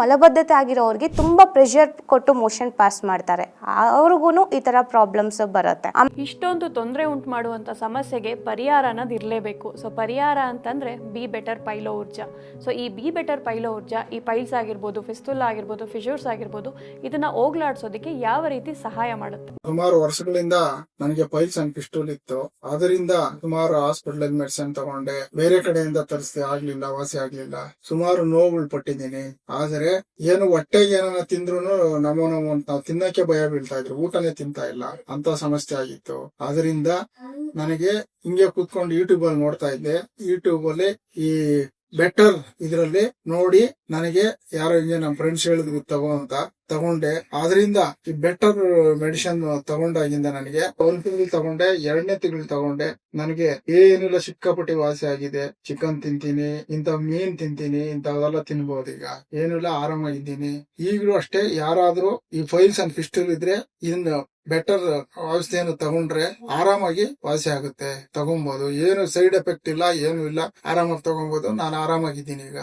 ಮಲಬದ್ಧತೆ ಆಗಿರೋರಿಗೆ ತುಂಬಾ ಪ್ರೆಷರ್ ಕೊಟ್ಟು ಮೋಷನ್ ಪಾಸ್ ಮಾಡ್ತಾರೆ. ಅವ್ರಿಗೂ ಈ ತರ ಪ್ರಾಬ್ಲಮ್ಸ್ ಬರುತ್ತೆ. ಇಷ್ಟೊಂದು ತೊಂದರೆ ಉಂಟು ಮಾಡುವಂತ ಸಮಸ್ಯೆಗೆ ಪರಿಹಾರ ಅನ್ನೋದು ಇರಲೇಬೇಕು. ಸೊ ಪರಿಹಾರ ಅಂತಂದ್ರೆ B better Pilo Urja. So ಈ ಬಿ ಬೆಟರ್ ಪೈಲೋ ಊರ್ಜಾ ಈ ಪೈಲ್ಸ್ ಆಗಿರ್ಬೋದು ಫಿಸ್ತುಲ್ ಆಗಿರ್ಬೋದು ಫಿಶೂರ್ಸ್ ಆಗಿರ್ಬೋದು ಇದನ್ನ ಹೋಗ್ಲಾಡ್ಸೋದಕ್ಕೆ ಯಾವ ರೀತಿ ಸಹಾಯ ಮಾಡುತ್ತೆ? ಸುಮಾರು ವರ್ಷಗಳಿಂದ ನನಗೆ ಪೈಲ್ಸ್ ಅಂಡ್ ಫಿಸ್ಟುಲ್ ಇತ್ತು. ಅದರಿಂದ ಸುಮಾರು ಹಾಸ್ಪಿಟಲ್ ಮೆಡಿಸಿನ್ ತಗೊಂಡೆ. ಬೇರೆ ಕಡೆಯಿಂದ ತರಿಸ್ದೆ ಆಗ್ಲಿಲ್ಲ ವಾಸಿ ಆಗ್ಲಿಲ್ಲ. ಸುಮಾರು ನೋವುಗಳು ಪಟ್ಟಿದ್ದೀನಿ. ಆದರೆ ಏನು ಹೊಟ್ಟೆಗೆ ಏನನ್ನ ತಿಂದ್ರು ನಮೋ ನಮೋ ಅಂತ ತಿನ್ನಕ್ಕೆ ಭಯ ಬೀಳ್ತಾ ಇದ್ರು, ಊಟನೇ ತಿಂತಾ ಇಲ್ಲ, ಅಂತ ಸಮಸ್ಯೆ ಆಗಿತ್ತು. ಅದರಿಂದ ನನಗೆ ಹಿಂಗೆ ಕೂತ್ಕೊಂಡು ಯೂಟ್ಯೂಬ್ ಅಲ್ಲಿ ನೋಡ್ತಾ ಇದ್ದೆ. ಯೂಟ್ಯೂಬ್ ಅಲ್ಲಿ ಈ ಬೆಟರ್ ಇದರಲ್ಲಿ ನೋಡಿ ನನಗೆ ಯಾರೋ ಹಿಂಗೆ ನಮ್ಮ ಫ್ರೆಂಡ್ಸ್ ಹೇಳಿದ್ರು ತಗೋ ಅಂತ ತಗೊಂಡೆ. ಆದ್ರಿಂದ ಈ ಬೆಟರ್ ಮೆಡಿಸಿನ್ ತಗೊಂಡಾಗಿಂದ ನನಗೆ ಒಂದ್ ತಿಂಗಳು ತಗೊಂಡೆ, ಎರಡನೇ ತಿಂಗಳು ತಗೊಂಡೆ. ನನಗೆ ಏನಿಲ್ಲ, ಸಿಕ್ಕಾಪಟ್ಟಿ ವಾಸಿ ಆಗಿದೆ. ಚಿಕನ್ ತಿಂತೀನಿ ಇಂತ ಮೀನ್ ತಿಂತೀನಿ, ಇಂಥವೆಲ್ಲ ತಿನ್ಬಹುದು ಈಗ. ಏನಿಲ್ಲ, ಆರಾಮಾಗಿದ್ದೀನಿ. ಈಗಲೂ ಅಷ್ಟೇ ಯಾರಾದ್ರೂ ಈ ಫೈಲ್ಸ್ ಅಂಡ್ ಫಿಸ್ಟಲ್ ಇದ್ರೆ ಇದನ್ನ ಬೆಟರ್ ಔಷಧಿಯನ್ನು ತಗೊಂಡ್ರೆ ಆರಾಮಾಗಿ ವಾಸಿ ಆಗುತ್ತೆ ತಗೊಬಹುದು ಏನು ಸೈಡ್ ಎಫೆಕ್ಟ್ ಇಲ್ಲ, ಏನು ಇಲ್ಲ. ಆರಾಮಾಗಿ ತಗೊಬಹುದು ನಾನು ಆರಾಮಾಗಿದ್ದೀನಿ ಈಗ.